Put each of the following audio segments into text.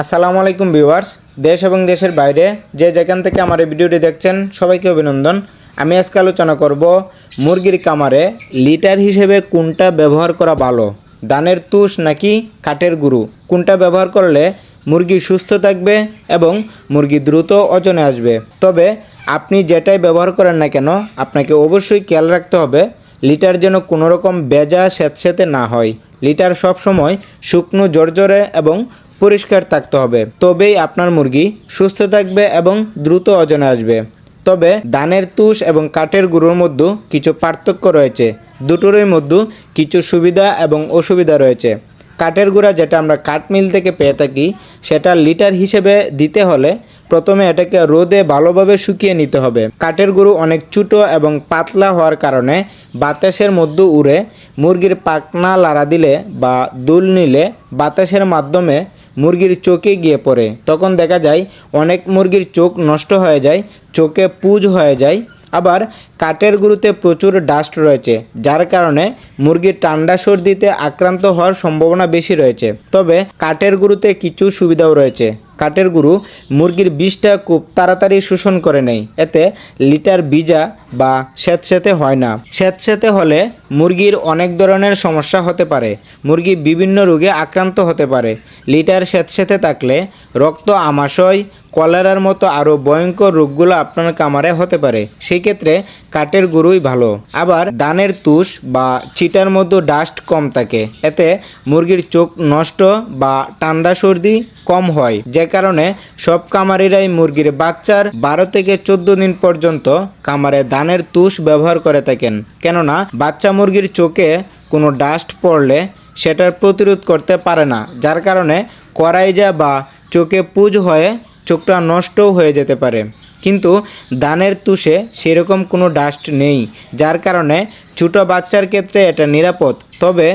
আসসালামু আলাইকুম ভিউয়ার্স, দেশ এবং দেশের বাইরে যে যেখান থেকে আমার এই ভিডিওটি দেখছেন, সবাইকে অভিনন্দন। আমি আজকে আলোচনা করব মুরগির কামারে লিটার হিসেবে কোনটা ব্যবহার করা ভালো? দানের তুষ নাকি কাঠের গুরু কোনটা ব্যবহার করলে মুরগি সুস্থ থাকবে এবং মুরগি দ্রুত ওজনে আসবে? তবে আপনি যেটাই ব্যবহার করেন না কেন, আপনাকে অবশ্যই খেয়াল রাখতে হবে, লিটার যেন কোনো রকম বেজা স্যাঁতস্যাঁতে না হয়। লিটার সবসময় শুকনো, জর্জরে এবং পরিষ্কার থাকতে হবে। তবেই আপনার মুরগি সুস্থ থাকবে এবং দ্রুত ওজনে আসবে। তবে ধানের তুষ এবং কাঠের গুঁড়োর মধ্যে কিছু পার্থক্য রয়েছে। দুটোরই মধ্যে কিছু সুবিধা এবং অসুবিধা রয়েছে। কাঠের গুঁড়া যেটা আমরা কাঠ মিল থেকে পেয়ে থাকি, সেটা লিটার হিসেবে দিতে হলে প্রথমে এটাকে রোদে ভালোভাবে শুকিয়ে নিতে হবে। কাঠের গুঁড়ো অনেক ছোটো এবং পাতলা হওয়ার কারণে বাতাসের মধ্যে উড়ে মুরগির পাকনা লাড়া দিলে বা দুল নিলে বাতাসের মাধ্যমে মুরগির চোখে গিয়ে পড়ে। তখন দেখা যায়, অনেক মুরগির চোখ নষ্ট হয়ে যায়, চোখে পুজ হয়ে যায়। আবার কাঠের গুঁড়োতে প্রচুর ডাস্ট রয়েছে, যার কারণে মুরগির ঠান্ডা সর্দিতে আক্রান্ত হওয়ার সম্ভাবনা বেশি রয়েছে। তবে কাঠের গুঁড়োতে কিছু সুবিধাও রয়েছে। কাঠের গুঁড়ো মুরগির বিষটা খুব তাড়াতাড়ি শোষণ করে নেয়। এতে লিটার বিজা বা স্যাঁতস্যাঁতে হয় না। স্যাঁতস্যাঁতে হলে মুরগির অনেক ধরনের সমস্যা হতে পারে। মুরগি বিভিন্ন রোগে আক্রান্ত হতে পারে। লিটার স্যাঁতস্যাঁতে থাকলে রক্ত আমাশয়, কলেরার মতো আরও ভয়ঙ্কর রোগগুলো আপনার কামারে হতে পারে। সেক্ষেত্রে কাঠের গুঁড়োই ভালো। আবার দানের তুষ বা চিটার মধ্যে ডাস্ট কম থাকে। এতে মুরগির চোখ নষ্ট বা ঠান্ডা সর্দি কম হয়। যে কারণে সব কামারিরাই মুরগির বাচ্চার বারো থেকে চোদ্দ দিন পর্যন্ত কামারে দানের তুষ ব্যবহার করে থাকেন। কেননা বাচ্চা মুরগির চোখে কোনো ডাস্ট পড়লে সেটার প্রতিরোধ করতে পারে না। যার কারণে করাইজা বা চোখে পুজ হয়ে চোখটা নষ্টও হয়ে যেতে পারে। কিন্তু দানের তুষে সেরকম কোনো ডাস্ট নেই, যার কারণে ছোট বাচ্চার ক্ষেত্রে এটা নিরাপদ। তবে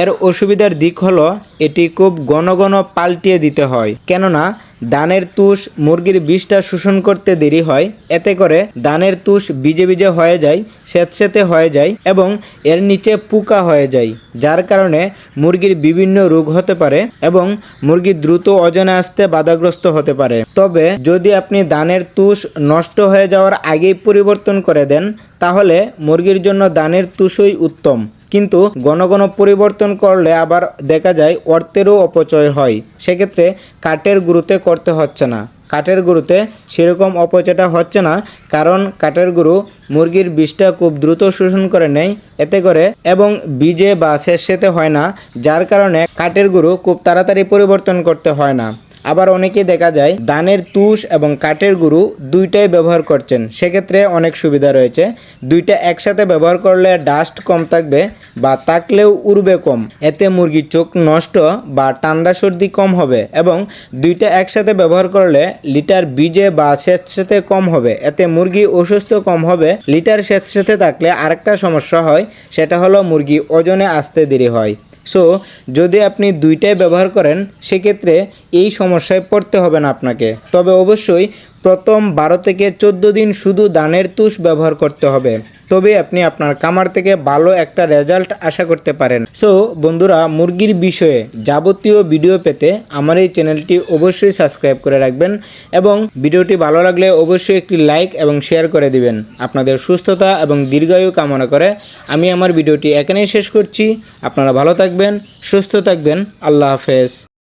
এর অসুবিধার দিক হলো, এটি খুব ঘন ঘন পাল্টিয়ে দিতে হয়। কেননা দানের তুষ মুরগির বিষটা শোষণ করতে দেরি হয়, এতে করে দানের তুষ বিজে বিজে হয়ে যায় স্যাঁতস্যাঁতে হয়ে যায় এবং এর নিচে পোকা হয়ে যায়, যার কারণে মুরগির বিভিন্ন রোগ হতে পারে এবং মুরগি দ্রুত ওজনে আসতে বাধাগ্রস্ত হতে পারে। তবে যদি আপনি দানের তুষ নষ্ট হয়ে যাওয়ার আগেই পরিবর্তন করে দেন, তাহলে মুরগির জন্য দানের তুষই উত্তম। কিন্তু ঘন ঘন পরিবর্তন করলে আবার দেখা যায় অর্থেরও অপচয় হয়। সেক্ষেত্রে কাঠের গুরুতে করতে হচ্ছে না। কাঠের গুঁড়োতে সেরকম অপচয়টা হচ্ছে না, কারণ কাঠের গুঁড়ো মুরগির বিষটা খুব দ্রুত শোষণ করে নেয়, এতে করে এবং বীজে বা শেষেতে হয় না, যার কারণে কাঠের গুঁড়ো খুব তাড়াতাড়ি পরিবর্তন করতে হয় না। আবার অনেকে দেখা যায় ধানের তুষ এবং কাঠের গুঁড়ো দুইটাই ব্যবহার করছেন। সেক্ষেত্রে অনেক সুবিধা রয়েছে। দুইটা একসাথে ব্যবহার করলে ডাস্ট কম থাকবে বা থাকলেও উড়বে কম। এতে মুরগির চোখ নষ্ট বা ঠান্ডা সর্দি কম হবে এবং দুইটা একসাথে ব্যবহার করলে লিটার বীজে বা স্বেচ্ছাতে কম হবে। এতে মুরগি অসুস্থ কম হবে। লিটার স্বেচ্ছাতে থাকলে আরেকটা সমস্যা হয়, সেটা হলো মুরগি ওজনে আসতে দেরি হয়। সো, যদি আপনি দুইটাই ব্যবহার করেন, সেক্ষেত্রে এই সমস্যায় পড়তে হবে না আপনাকে। তবে অবশ্যই প্রথম বারো থেকে চোদ্দ দিন শুধু দানের তুষ ব্যবহার করতে হবে। তবে আপনি আপনার কামার থেকে ভালো একটা রেজাল্ট আশা করতে পারেন। সো বন্ধুরা, মুরগির বিষয়ে যাবতীয় ভিডিও পেতে আমার এই চ্যানেলটি অবশ্যই সাবস্ক্রাইব করে রাখবেন এবং ভিডিওটি ভালো লাগলে অবশ্যই একটি লাইক এবং শেয়ার করে দিবেন। আপনাদের সুস্থতা এবং দীর্ঘায়ু কামনা করে আমি আমার ভিডিওটি এখানেই শেষ করছি। আপনারা ভালো থাকবেন, সুস্থ থাকবেন। আল্লাহ হাফেজ।